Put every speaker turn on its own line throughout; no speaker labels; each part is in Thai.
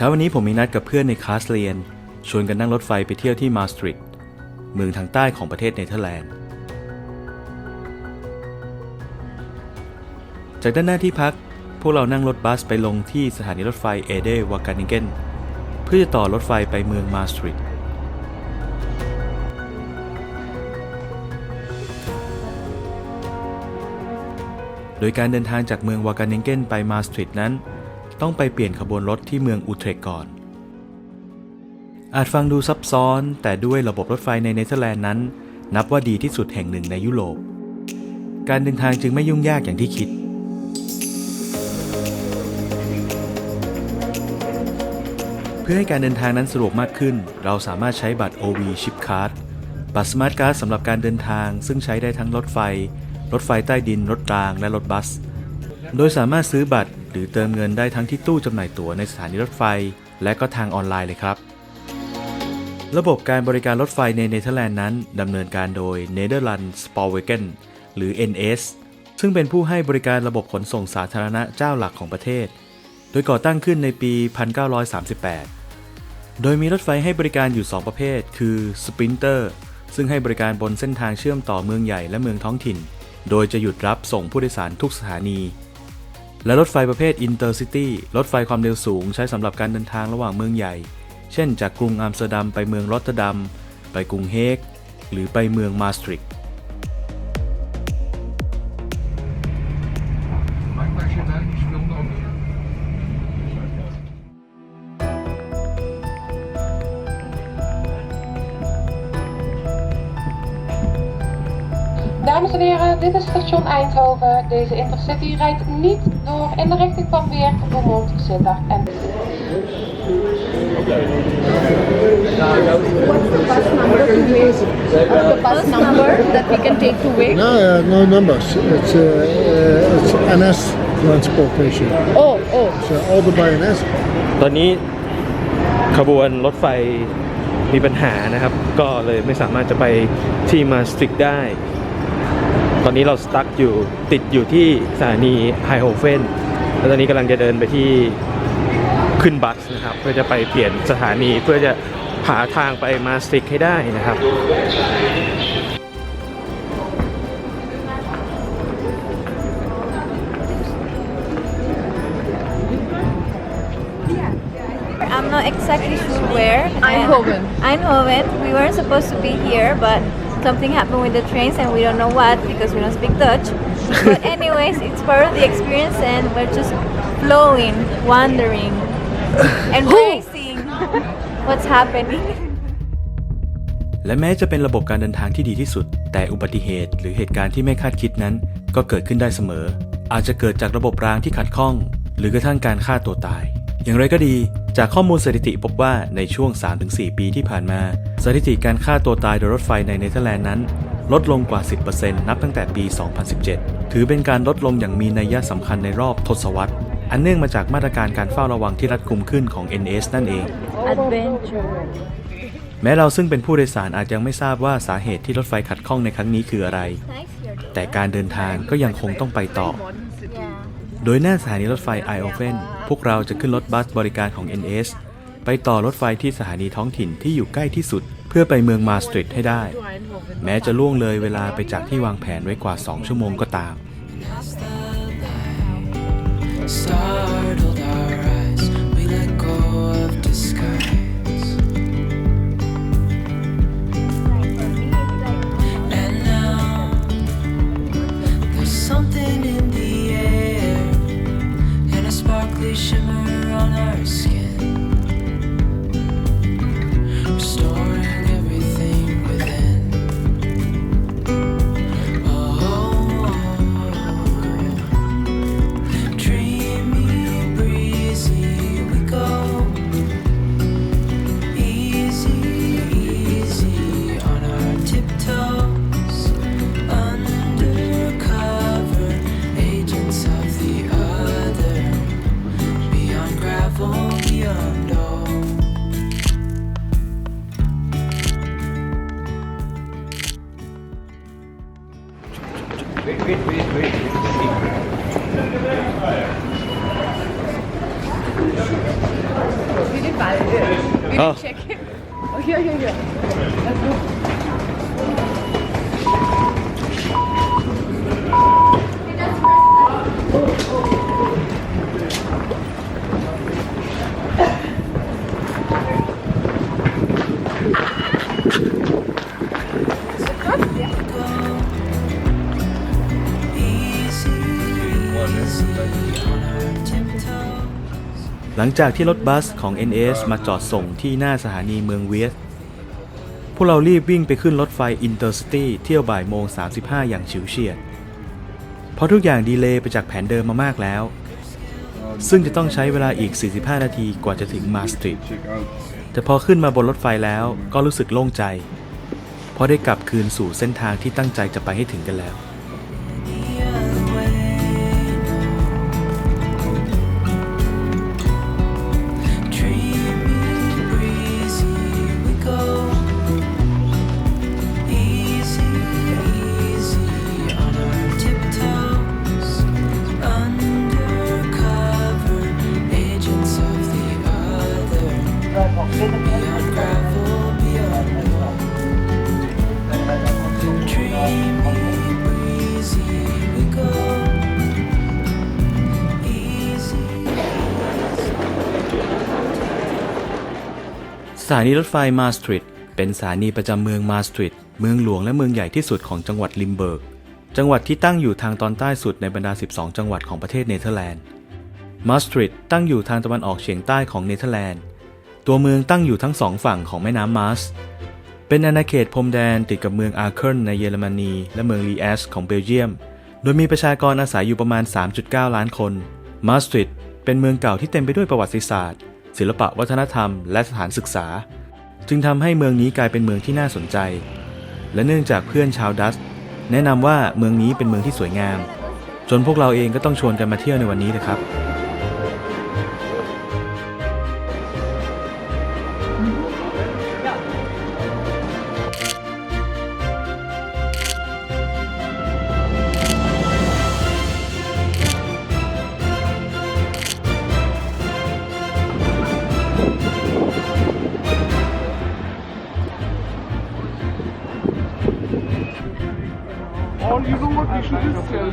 เช้าวันนี้ผมมีนัดกับเพื่อนในคลาสเรียน ชวนกันนั่งรถไฟไปเที่ยวที่มาสตริกเมืองทางใต้ของประเทศเนเธอร์แลนด์ จากด้านหน้าที่พัก พวกเรานั่งรถบัสไปลงที่สถานีรถไฟเอเดวากานิเกนเพื่อจะต่อรถไฟไปเมืองมาสตริกโดยการเดินทางจากเมืองวากานิเกนไปมาสตริกนั้น ต้องไปเปลี่ยนขบวนรถที่เมืองอูเทรกก่อน อาจฟังดูซับซ้อน แต่ด้วยระบบรถไฟในเนเธอร์แลนด์นั้น นับว่าดีที่สุดแห่งหนึ่งในยุโรป การเดินทางจึงไม่ยุ่งยากอย่างที่คิดเพื่อให้การเดินทางนั้นสะดวกมากขึ้น เราสามารถใช้บัตร OV Chip Card บัตรสมาร์ทการ์ดสำหรับการเดินทาง ซึ่งใช้ได้ทั้งรถไฟ รถไฟใต้ดิน รถราง และรถบัส โดยสามารถซื้อบัตรหรือเติมเงินได้ทั้งที่ตู้จำหน่ายตั๋วในสถานีรถไฟ และก็ทางออนไลน์เลยครับ ระบบการบริการรถไฟในเนเธอร์แลนด์นั้นดำเนินการโดย Netherlands s p o r w e g e n หรือ NS ซึ่งเป็นผู้ให้บริการระบบขนส่งสาธารณะเจ้าหลักของประเทศ โดยก่อตั้งขึ้นในปี 1938 โดยมีรถไฟให้บริการอยู่ 2 ประเภท คือ Sprinter ซึ่งให้บริการบนเส้นทางเชื่อมต่อเมืองใหญ่และเมืองท้องถิ่น โดยจะหยุดรับส่งผู้โดยสารทุกสถานี และรถไฟประเภท Intercity รถไฟความเร็วสูงใช้สำหรับการเดินทางระหว่างเมืองใหญ่ เช่นจากกรุงอัมสเตอร์ดัมไปเมืองรอตเตอร์ดัม ไปกรุงเฮก หรือไปเมืองมาสตริก
Dames en heren, dit is station Eindhoven. Deze Intercity rijdt niet door in de richting van Weert, Roermond, Sittard en...
bus number to Wales? Uh, the bus number that we can take to Wales?
No, uh, no numbers. It's uh, uh, it's NS transportation.
Oh, oh.
So all the by NS.
ตอนนี้ขบวนรถไฟมีปัญหานะครับ ก็เลยไม่สามารถจะไปที่มาสตริกได้ ตอนนี้เราสตั๊กอยู่ติดอยู่ที่สถานีไฮโฮเฟนแล้วตอนนี้กำลังจะเดินไปที่ขึ้นบัสนะครับ เพื่อจะไปเปลี่ยนสถานีเพื่อจะหาทางไปมาสตริกให้ได้นะครับ
I'm not exactly sure where.
Eindhoven.
And- Eindhoven. We weren't supposed to be here, but something happened with the trains, and we don't know what because we don't speak Dutch. but anyways, it's part of the experience, and we're just flowing, wandering, embracing what's happening.
และแม้จะเป็นระบบการเดินทางที่ดีที่สุด แต่อุบัติเหตุหรือเหตุการณ์ที่ไม่คาดคิดนั้น ก็เกิดขึ้นได้เสมอ อาจจะเกิดจากระบบรางที่ขัดข้อง หรือกระทั่งการฆ่าตัวตาย อย่างไรก็ดี จากข้อมูลสถิติพบว่าในช่วง 3-4 ปีที่ผ่านมา สถิติการฆ่าตัวตายโดยรถไฟในเนเธอร์แลนด์นั้น ลดลงกว่า 10%นับตั้งแต่ปี 2017 ถือเป็นการลดลงอย่างมีนัยสำคัญในรอบทศวรรษ อันเนื่องมาจากมาตรการการเฝ้าระวังที่รัดกุมขึ้นของ NS นั่นเอง
Adventure.
แม้เราซึ่งเป็นผู้โดยสารอาจยังไม่ทราบว่าสาเหตุที่รถไฟขัดข้องในครั้งนี้คืออะไร
Nice here.
แต่การเดินทางก็ยังคงต้องไปต่อ
Yeah.
โดยหน้าสถานีรถไฟไอโอเฟน พวกเราจะขึ้นรถบัสบริการของ NS ไปต่อรถไฟที่สถานีท้องถิ่นที่อยู่ใกล้ที่สุด เพื่อไปเมืองมาสตริดให้ได้ แม้จะล่วงเลยเวลาไปจากที่วางแผนไว้กว่า 2 ชั่วโมงก็ตาม
Startled
หลังจากที่รถบัสของ NS มาจอดส่งที่หน้าสถานีเมืองเวสพวกเรารีบวิ่งไปขึ้นรถไฟอินเตอร์ซิตี้เที่ยวบ่ายโมง 35 อย่างฉิวเฉียด เพราะทุกอย่างดีเลย์ไปจากแผนเดิมมามากแล้ว ซึ่งจะต้องใช้เวลาอีก 45 นาทีกว่าจะถึงมาสตริดแต่พอขึ้นมาบนรถไฟแล้วก็รู้สึกโล่งใจ เพราะได้กลับคืนสู่เส้นทางที่ตั้งใจจะไปให้ถึงกันแล้ว สถานีรถไฟมาสตริดเป็นสถานีประจำเมืองมาสตริดเมืองหลวงและเมืองใหญ่ที่สุดของจังหวัดลิมเบิร์ก จังหวัดที่ตั้งอยู่ทางตอนใต้สุดในบรรดา 12 จังหวัดของประเทศเนเธอร์แลนด์ มาสตริดตั้งอยู่ทางตะวันออกเฉียงใต้ของเนเธอร์แลนด์ ตัวเมืองตั้งอยู่ทั้งสองฝั่งของแม่น้ำมาส เป็นอาณาเขตพรมแดนติดกับเมืองอาเคิลในเยอรมนี และเมืองลีแอสของเบลเยียม โดยมีประชากรอาศัยอยู่ประมาณ 3.9 ล้านคน มาสตริดเป็นเมืองเก่าที่เต็มไปด้วยประวัติศาสตร์ ศิลปะวัฒนธรรม และสถานศึกษา จึงทำให้เมืองนี้กลายเป็นเมืองที่น่าสนใจ และเนื่องจากเพื่อนชาวดัตช์แนะนำว่าเมืองนี้เป็นเมืองที่สวยงาม จนพวกเราเองก็ต้องชวนกันมาเที่ยวในวันนี้เลยครับ แม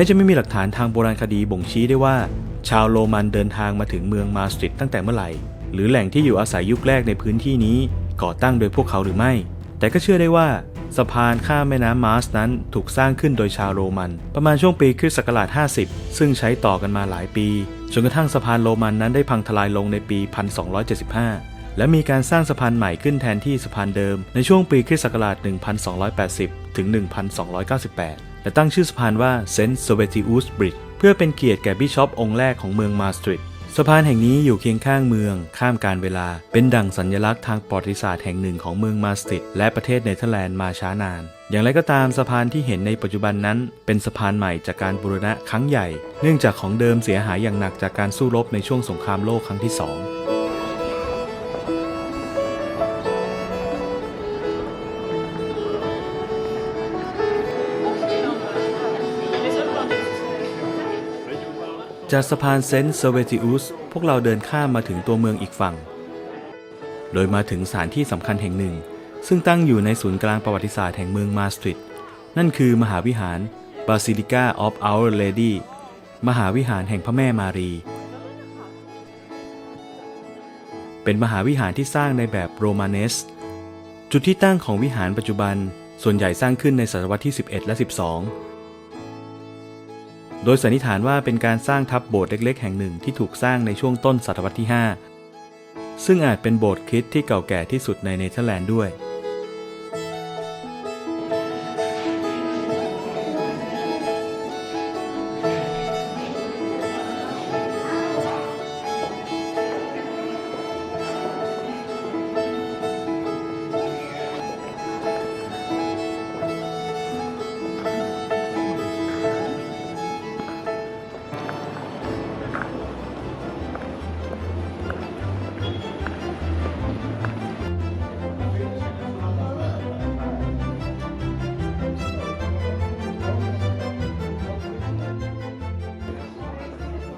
้จะไม่มีหลักฐานทางโบราณคดีบ่งชี้ได้ว่า ชาวโรมันเดินทางมาถึงเมืองมาสตริดตั้งแต่เมื่อไหร่ หรือแหล่งที่อยู่อาศัยยุคแรกในพื้นที่นี้ก่อตั้งโดยพวกเขาหรือไม่ แต่ก็เชื่อได้ว่า สะพานข้ามแม่น้ำมาสนั้นถูกสร้างขึ้นโดยชาวโรมัน ประมาณช่วงปีคริสต์ศักราช 50 ซึ่งใช้ต่อกันมาหลายปี จนกระทั่งสะพานโรมันนั้นได้พังทลายลงในปี 1275 และมีการสร้างสะพานใหม่ขึ้นแทนที่สะพานเดิม ในช่วงปีคริสต์ศักราช 1280 ถึง 1298 และตั้งชื่อสะพานว่าเซนต์โซเวติอุสบริดจ์เพื่อเป็นเกียรติแก่บิชอปองค์แรกของเมืองมาสตริด สะพานแห่งนี้อยู่เคียงข้างเมือง ข้ามการเวลา เป็นดั่งสัญลักษณ์ทางประวัติศาสตร์แห่งหนึ่งของเมืองมาสติดและประเทศเนเธอร์แลนด์มาช้านาน อย่างไรก็ตามสะพานที่เห็นในปัจจุบันนั้น เป็นสะพานใหม่จากการบูรณะครั้งใหญ่ เนื่องจากของเดิมเสียหายอย่างหนักจากการสู้รบในช่วงสงครามโลกครั้งที่สอง จากสะพานเซนต์เซเวติอุสพวกเราเดินข้ามมาถึงตัวเมืองอีกฝั่ง โดยมาถึงสถานที่สำคัญแห่งหนึ่ง ซึ่งตั้งอยู่ในศูนย์กลางประวัติศาสตร์แห่งเมืองมาสตริดนั่นคือมหาวิหาร Basilica of Our Lady มหาวิหารแห่งพระแม่มารี เป็นมหาวิหารที่สร้างในแบบโรมาเนส จุดที่ตั้งของวิหารปัจจุบัน ส่วนใหญ่สร้างขึ้นในศตวรรษที่ 11 และ 12 โดยสันนิษฐานว่าเป็นการสร้างทับโบสถ์เล็กๆ แห่งหนึ่งที่ถูกสร้างในช่วงต้นศตวรรษที่ 5 ซึ่งอาจเป็นโบสถ์คริสต์ที่เก่าแก่ที่สุดในเนเธอร์แลนด์ด้วย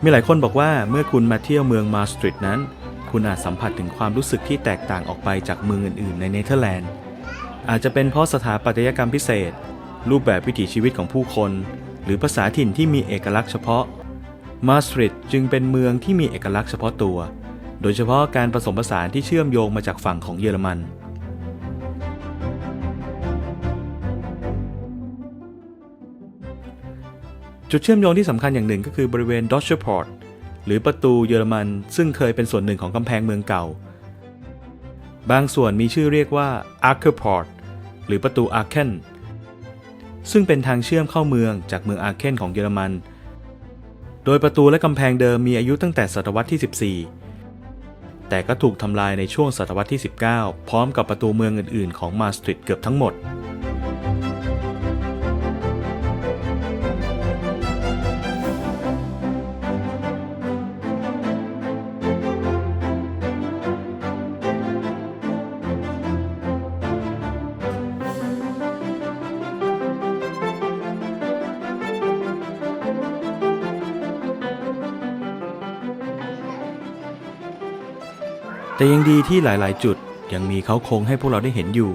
มีหลายคนบอกว่าเมื่อคุณมาเที่ยวเมืองมาสตริดนั้น คุณอาจสัมผัสถึงความรู้สึกที่แตกต่างออกไปจากเมืองอื่นๆ ในเนเธอร์แลนด์ อาจจะเป็นเพราะสถาปัตยกรรมพิเศษ รูปแบบวิถีชีวิตของผู้คน หรือภาษาถิ่นที่มีเอกลักษณ์เฉพาะ มาสตริดจึงเป็นเมืองที่มีเอกลักษณ์เฉพาะตัว โดยเฉพาะการผสมผสานที่เชื่อมโยงมาจากฝั่งของเยอรมัน จุดเชื่อมโยงที่สำคัญอย่างหนึ่งก็คือบริเวณดอชเชอร์พอร์ตหรือประตูเยอรมันซึ่งเคยเป็นส่วนหนึ่งของกำแพงเมืองเก่า บางส่วนมีชื่อเรียกว่า a r k e r p o r t หรือประตูอาร์เคนซึ่งเป็นทางเชื่อมเข้าเมืองจากเมืองอาร์เคนของเยอรมัน โดยประตูและกำแพงเดิมมีอายุตั้งแต่ศตวรรษที่ 14 แต่ก็ถูกทำลายในช่วงศตวรรษที่ 19 พร้อมกับประตูเมืองอื่น ๆ ของมาสตริดเกือบทั้งหมด แต่ยังดีที่หลายๆ จุดยังมีเขาโคงให้พวกเราได้เห็นอยู่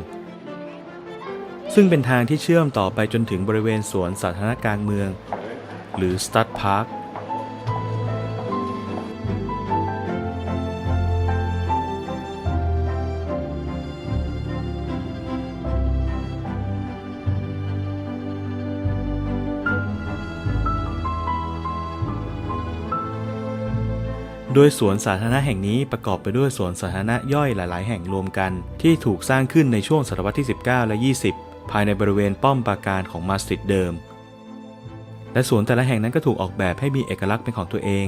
ซึ่งเป็นทางที่เชื่อมต่อไปจนถึงบริเวณสวนสาธารณะกลางเมือง หรือสตั โดยสวนสาธารณะแห่งนี้ประกอบไปด้วยสวนสาธารณะย่อยหลาย ๆ แห่งรวมกัน ที่ถูกสร้างขึ้นในช่วงศตวรรษที่ 19 และ 20 ภายในบริเวณป้อมปราการของมาสติดเดิม และสวนแต่ละแห่งนั้นก็ถูกออกแบบให้มีเอกลักษณ์เป็นของตัวเอง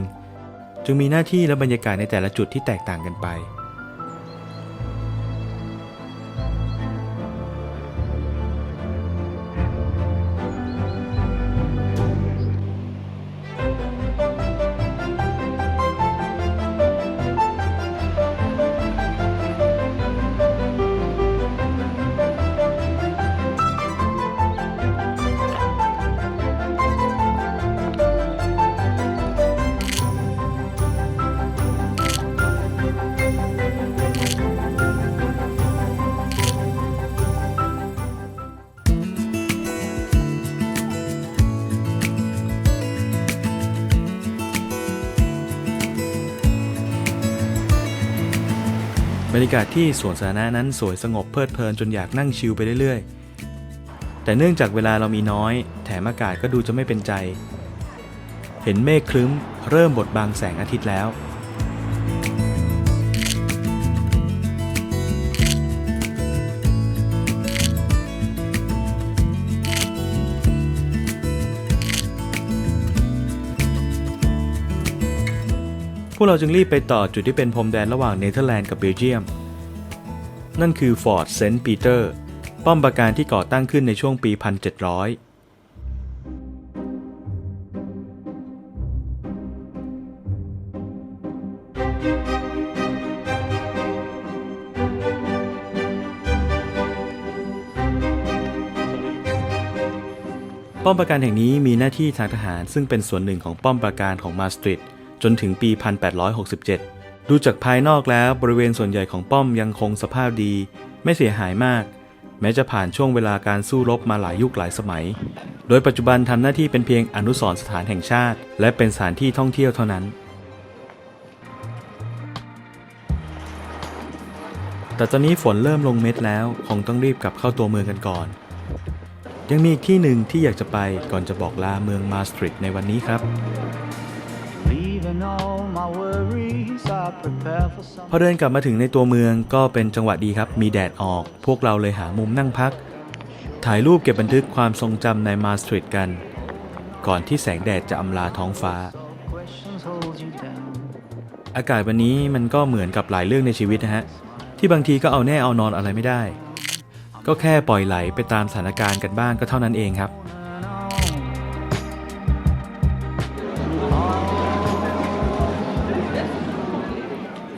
จึงมีหน้าที่และบรรยากาศในแต่ละจุดที่แตกต่างกันไปากาศที่สวนสาธารณะนั้นสวยสงบเพลิดเพลินจนอยากนั่งชิลไปเรื่อยๆ แต่เนื่องจากเวลาเรามีน้อย แถมอากาศก็ดูจะไม่เป็นใจ เห็นเมฆคลึ้ม เริ่มบดบังแสงอาทิตย์แล้วพวกเราจึงรีบไปต่อจุดที่เป็นพรมแดนระหว่างเนเธอร์แลนด์กับเบลเยียม นั่นคือฟอร์ดเซนต์ปีเตอร์ป้อมปราการที่ก่อตั้งขึ้นในช่วงปี 1700ป้อมปราการแห่งนี้มีหน้าที่ทางทหารซึ่งเป็นส่วนหนึ่งของป้อมปราการของมาสตริดจนถึงปี 1867 ดูจากภายนอกแล้วบริเวณส่วนใหญ่ของป้อมยังคงสภาพดี ไม่เสียหายมาก แม้จะผ่านช่วงเวลาการสู้รบมาหลายยุคหลายสมัย โดยปัจจุบันทำหน้าที่เป็นเพียงอนุสรณ์สถานแห่งชาติ และเป็นสถานที่ท่องเที่ยวเท่านั้น แต่ตอนนี้ฝนเริ่มลงเม็ดแล้วคงต้องรีบกลับเข้าตัวเมืองกันก่อน ยังมีอีกที่หนึ่งที่อยากจะไปก่อนจะบอกลาเมืองมาสตริดในวันนี้ครับ พอเดินกลับมาถึงในตัวเมืองก็เป็นจังหวะดีครับ มีแดดออก พวกเราเลยหามุมนั่งพัก ถ่ายรูปเก็บบันทึกความทรงจำในมาสตริดกัน ก่อนที่แสงแดดจะอำลาท้องฟ้า อากาศวันนี้มันก็เหมือนกับหลายเรื่องในชีวิตนะฮะ ที่บางทีก็เอาแน่เอานอนอะไรไม่ได้ ก็แค่ปล่อยไหลไปตามสถานการณ์กันบ้างก็เท่านั้นเองครับ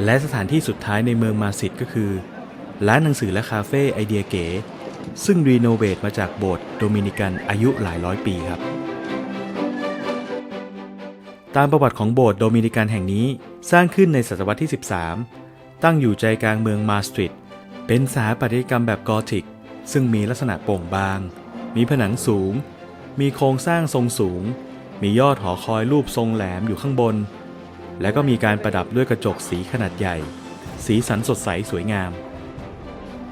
และสถานที่สุดท้ายในเมืองมาสิตก็คือ ร้านหนังสือและคาเฟ่ไอเดียเก๋ ซึ่งรีโนเวทมาจากโบสถ์โดมินิกันอายุหลายร้อยปีครับ ตามประวัติของโบสถ์โดมินิกันแห่งนี้สร้างขึ้นในศตวรรษที่ 13 ตั้งอยู่ใจกลางเมืองมาสตริดเป็นสถาปัตยกรรมแบบกอธิก ซึ่งมีลักษณะโปร่งบาง มีผนังสูง มีโครงสร้างทรงสูง มียอดหอคอยรูปทรงแหลมอยู่ข้างบน และก็มีการประดับด้วยกระจกสีขนาดใหญ่ สีสันสดใสสวยงาม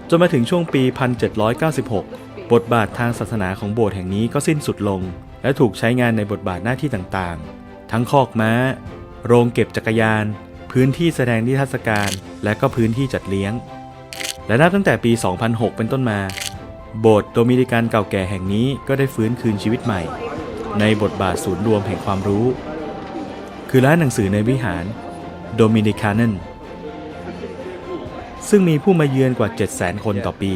จนมาถึงช่วงปี 1796 บทบาททางศาสนาของโบสถ์แห่งนี้ก็สิ้นสุดลง และถูกใช้งานในบทบาทหน้าที่ต่างๆ ทั้งคอกม้า โรงเก็บจักรยาน พื้นที่แสดงนิทรรศการ และก็พื้นที่จัดเลี้ยง และนับตั้งแต่ปี 2006 เป็นต้นมา โบสถ์โดมินิกันเก่าแก่แห่งนี้ก็ได้ฟื้นคืนชีวิตใหม่ ในบทบาทศูนย์รวมแห่งความรู้ คือร้านหนังสือในวิหารโดมินิคานนซึ่งมีผู้มาเยือนกว่า 700,000 คนต่อปี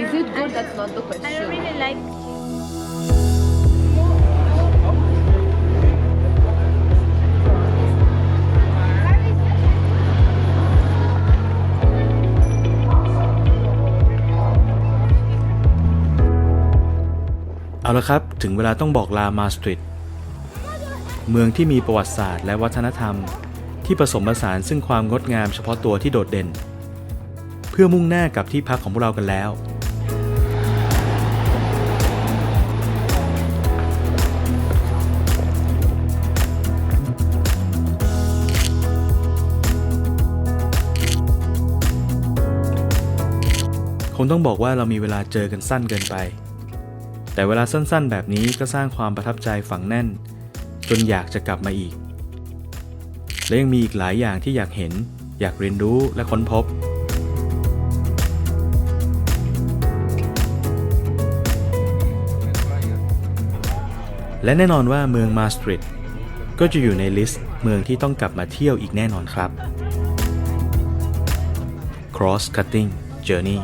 Is it good? That's not the
I
question.
don't really like
เอาละครับ ถึงเวลาต้องบอกลามาสตริด เมืองที่มีประวัติศาสตร์และวัฒนธรรม ที่ผสมผสานซึ่งความงดงามเฉพาะตัวที่โดดเด่น เพื่อมุ่งหน้ากับที่พักของพวกเรากันแล้ว คงต้องบอกว่าเรามีเวลาเจอกันสั้นเกินไป แต่เวลาสั้นๆ แบบนี้ก็สร้างความประทับใจฝังแน่น จนอยากจะกลับมาอีก และยังมีอีกหลายอย่างที่อยากเห็น อยากเรียนรู้และค้นพบ และแน่นอนว่าเมืองมาสตริดก็จะอยู่ในลิสต์เมืองที่ต้องกลับมาเที่ยวอีกแน่นอนครับ Cross Cutting Journey